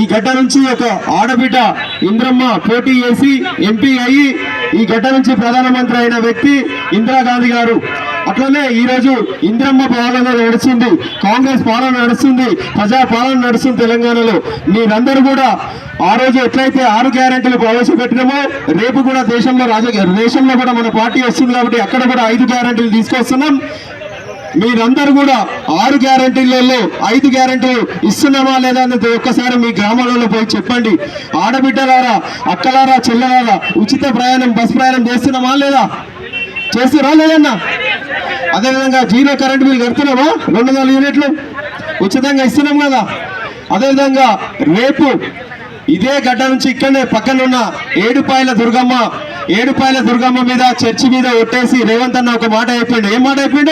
ఈ గడ్డ నుంచి ఒక ఆడబిడ్డ ఇంద్రమ్మ పోటీ చేసి ఎంపీ అయ్యి ఈ గడ్డ నుంచి ప్రధానమంత్రి అయిన వ్యక్తి ఇందిరాగాంధీ గారు. అట్లనే ఈ రోజు ఇంద్రమ్మ పాలన నడుస్తుంది కాంగ్రెస్ పాలన నడుస్తుంది ప్రజా పాలన నడుస్తుంది తెలంగాణలో. మీరందరూ కూడా ఆ రోజు ఎట్లయితే ఆరు గ్యారెంటీలు ప్రవేశపెట్టినామో రేపు కూడా దేశంలో రాజకీయ దేశంలో కూడా మన పార్టీ వస్తుంది కాబట్టి అక్కడ కూడా ఐదు గ్యారెంటీలు తీసుకొస్తున్నాం. మీరందరూ కూడా ఆరు గ్యారంటీలలో ఐదు గ్యారంటీలు ఇస్తున్నామా లేదా అనేది ఒక్కసారి మీ గ్రామాలలో పోయి చెప్పండి. ఆడబిడ్డలారా అక్కలారా చెల్లలారా ఉచిత ప్రయాణం బస్ ప్రయాణం చేస్తున్నామా లేదా? చేస్తురా లేదన్నా? అదేవిధంగా జీరో కరెంట్ బిల్ కడుతున్నామా? రెండు వందల యూనిట్లు ఉచితంగా ఇస్తున్నాం కదా. అదేవిధంగా రేపు ఇదే గడ్డ నుంచి ఇక్కడనే పక్కనున్న ఏడుపాయల దుర్గమ్మ ఏడుపాయల దుర్గమ్మ మీద చర్చి మీద ఒట్టేసి రేవంత్ అన్న ఒక మాట అయిపోయిండు ఏం మాట అయిపోయిండు